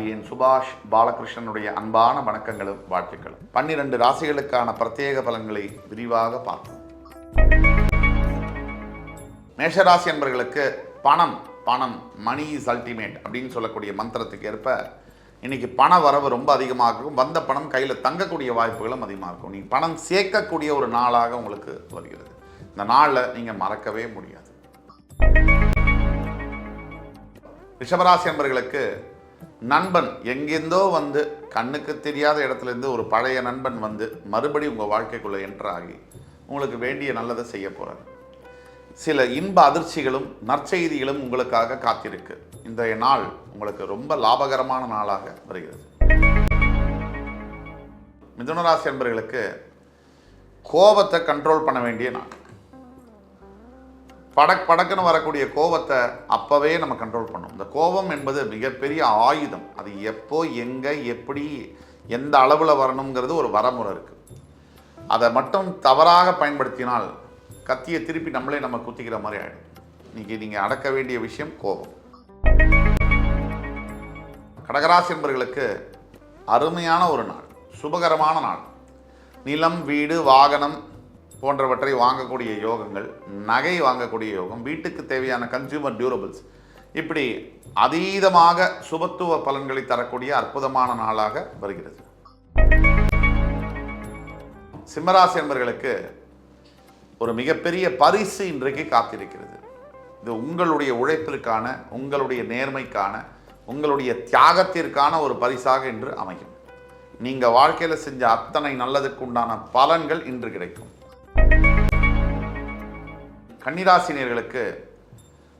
ஆச்சாரியன் சுபாஷ் பாலகிருஷ்ணனுடைய அன்பான வணக்கங்களும் வாழ்த்துக்களும். பன்னிரண்டு ராசிகளுக்கான பிரத்யேக பலன்களை விரிவாக பார்ப்போம். மேஷராசி என்பர்களுக்கு பணம் பணம் மணி இஸ் அல்டிமேட் அப்படின்னு சொல்லக்கூடிய மந்திரத்துக்கு ஏற்ப இன்னைக்கு பண வரவு ரொம்ப அதிகமாக இருக்கும். வந்த பணம் கையில் தங்கக்கூடிய வாய்ப்புகளும் அதிகமாக இருக்கும். நீங்கள் பணம் சேர்க்கக்கூடிய ஒரு நாளாக உங்களுக்கு வருகிறது. இந்த நாளில் நீங்கள் மறக்கவே முடியாது. ரிஷபராசி என்பர்களுக்கு நண்பன் எங்கேருந்தோ வந்து கண்ணுக்கு தெரியாத இடத்துல இருந்து ஒரு பழைய நண்பன் வந்து மறுபடி உங்கள் வாழ்க்கைக்குள்ளே என்டர் ஆகி உங்களுக்கு வேண்டிய நல்லதை செய்ய போகிறார் சில இன்ப அதிர்ச்சிகளும் நற்செய்திகளும் உங்களுக்காக காத்திருக்கு. இன்றைய நாள் உங்களுக்கு ரொம்ப லாபகரமான நாளாக வருகிறது. மிதுனராசி என்பவர்களுக்கு கோபத்தை கண்ட்ரோல் பண்ண வேண்டிய நாள். படக் படக்குன்னு வரக்கூடிய கோபத்தை அப்போவே நம்ம கண்ட்ரோல் பண்ணணும் இந்த கோபம் என்பது மிகப்பெரிய ஆயுதம். அது எப்போ எங்கே எப்படி எந்த அளவில் வரணுங்கிறது ஒரு வரமுறை இருக்குது அதை மட்டும் தவறாக பயன்படுத்தினால் கத்தியை திருப்பி நம்மளே நம்ம குத்திக்கிற மாதிரி ஆகிடும் இன்னைக்கு நீங்கள் அடக்க வேண்டிய விஷயம் கோபம். கடகராசி என்பவர்களுக்கு அருமையான ஒரு நாள். சுபகரமான நாள். நிலம் வீடு வாகனம் போன்றவற்றை வாங்கக்கூடிய யோகங்கள் நகை வாங்கக்கூடிய யோகம் வீட்டுக்கு தேவையான கன்சியூமர் டியூரபிள்ஸ் இப்படி அதீதமாக சுபத்துவ பலன்களை தரக்கூடிய அற்புதமான நாளாக வருகிறது. சிம்மராசி என்பர்களுக்கு ஒரு மிகப்பெரிய பரிசு இன்றைக்கு காத்திருக்கிறது. இது உங்களுடைய உழைப்பிற்கான உங்களுடைய நேர்மைக்கான உங்களுடைய தியாகத்திற்கான ஒரு பரிசாக இன்று அமையும். நீங்கள் வாழ்க்கையில் செஞ்ச அத்தனை நல்லதுக்கு உண்டான பலன்கள் இன்று கிடைக்கும். கன்னிராசினியர்களுக்கு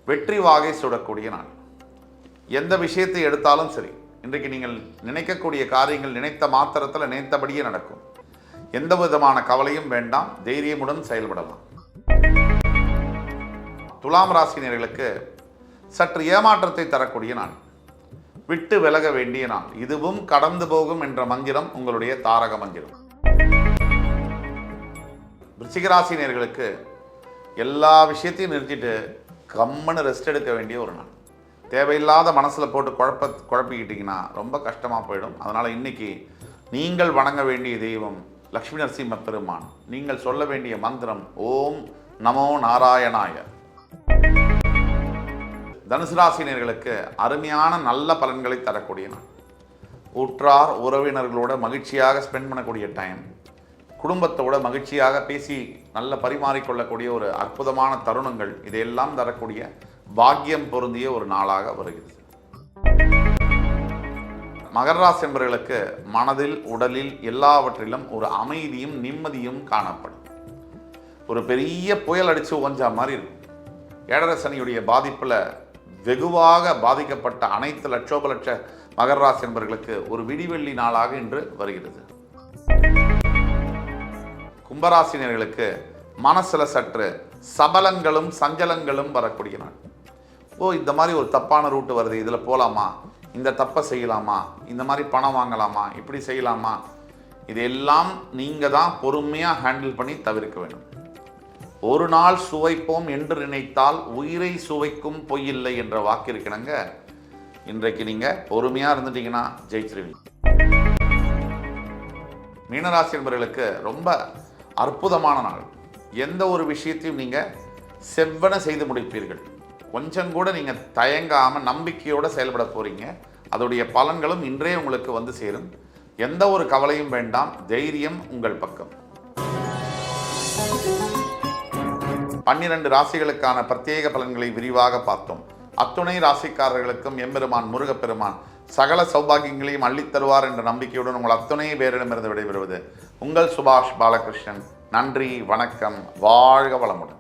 வெற்றி வாகை சுடக்கூடிய நாள். எந்த விஷயத்தை எடுத்தாலும் சரி இன்றைக்கு நீங்கள் நினைக்கக்கூடிய காரியங்கள் நினைத்த மாத்திரத்தில் நினைத்தபடியே நடக்கும். எந்த விதமான கவலையும் வேண்டாம் தைரியமுடன் செயல்படலாம். துலாம் ராசினியர்களுக்கு சற்று ஏமாற்றத்தை தரக்கூடிய நாள். விட்டு விலக வேண்டிய நாள். இதுவும் கடந்து போகும் என்ற மந்திரம் உங்களுடைய தாரக மந்திரம். விருச்சிகராசினியர்களுக்கு எல்லா விஷயத்தையும் நிறுத்திட்டு கம்முன்னு ரெஸ்ட் எடுக்க வேண்டிய ஒரு நாள். தேவையில்லாத மனசில் போட்டு குழப்ப குழப்பிக்கிட்டிங்கன்னா ரொம்ப கஷ்டமாக போயிடும். அதனால் இன்னைக்கு நீங்கள் வணங்க வேண்டிய தெய்வம் லக்ஷ்மி நரசிம்ம பெருமான். நீங்கள் சொல்ல வேண்டிய மந்திரம் ஓம் நமோ நாராயணாய. தனுசு ராசினியர்களுக்கு அருமையான நல்ல பலன்களை தரக்கூடிய நாள். உற்றார் உறவினர்களோட மகிழ்ச்சியாக ஸ்பெண்ட் பண்ணக்கூடிய டைம் குடும்பத்தோட மகிழ்ச்சியாக பேசி நல்ல பரிமாறிக்கொள்ளக்கூடிய ஒரு அற்புதமான தருணங்கள் இதையெல்லாம் தரக்கூடிய பாக்கியம் பொருந்திய ஒரு நாளாக வருகிறது. மகர ராசி என்பவர்களுக்கு மனதில் உடலில் எல்லாவற்றிலும் ஒரு அமைதியும் நிம்மதியும் காணப்படும். ஒரு பெரிய புயல் அடித்து ஓஞ்சா மாதிரி இருக்கும். ஏழரசனியுடைய பாதிப்பில் வெகுவாக பாதிக்கப்பட்ட அனைத்து லட்சோப லட்ச மகர ராசி என்பவர்களுக்கு ஒரு விடிவெள்ளி நாளாக இன்று வருகிறது. கும்பராசினியர்களுக்கு மனசில் சற்று சபலங்களும் சஞ்சலங்களும் வரக்கூடிய நாள். ஓ இந்த மாதிரி ஒரு தப்பான ரூட்டு வருது இதில் போகலாமா இந்த தப்பை செய்யலாமா? இந்த மாதிரி பணம் வாங்கலாமா? இப்படி செய்யலாமா? இதெல்லாம் நீங்கள் தான் பொறுமையாக ஹேண்டில் பண்ணி தவிர்க்க வேண்டும். ஒரு நாள் சுவைப்போம் என்று நினைத்தால் உயிரை சுவைக்கும் பொய்யில்லை என்ற வாக்கு இருக்கணுங்க. இன்றைக்கு நீங்கள் பொறுமையாக இருந்துட்டீங்கன்னா ஜெயிச்சிருவீங்க. மீனராசி என்பவர்களுக்கு ரொம்ப அற்புதமான நாள். எந்த ஒரு விஷயத்தையும் நீங்கள் செவ்வன செய்து முடிப்பீர்கள். கொஞ்சம் கூட நீங்கள் தயங்காமல் நம்பிக்கையோடு செயல்பட போகிறீங்க அதோடைய பலன்களும் இன்றே உங்களுக்கு வந்து சேரும். எந்த ஒரு கவலையும் வேண்டாம். தைரியம் உங்கள் பக்கம். பன்னிரண்டு ராசிகளுக்கான பிரத்யேக பலன்களை விரிவாக பார்த்தோம். அத்துணை ராசிக்காரர்களுக்கும் எம்பெருமான் முருகப்பெருமான் சகல சௌபாகியங்களையும் அள்ளித்தருவார் என்ற நம்பிக்கையுடன் உங்கள் அத்துணை பேரிடமிருந்து விடைபெறுவது. உங்கள் சுபாஷ் பாலகிருஷ்ணன். நன்றி வணக்கம் வாழ்க வளமுடன்.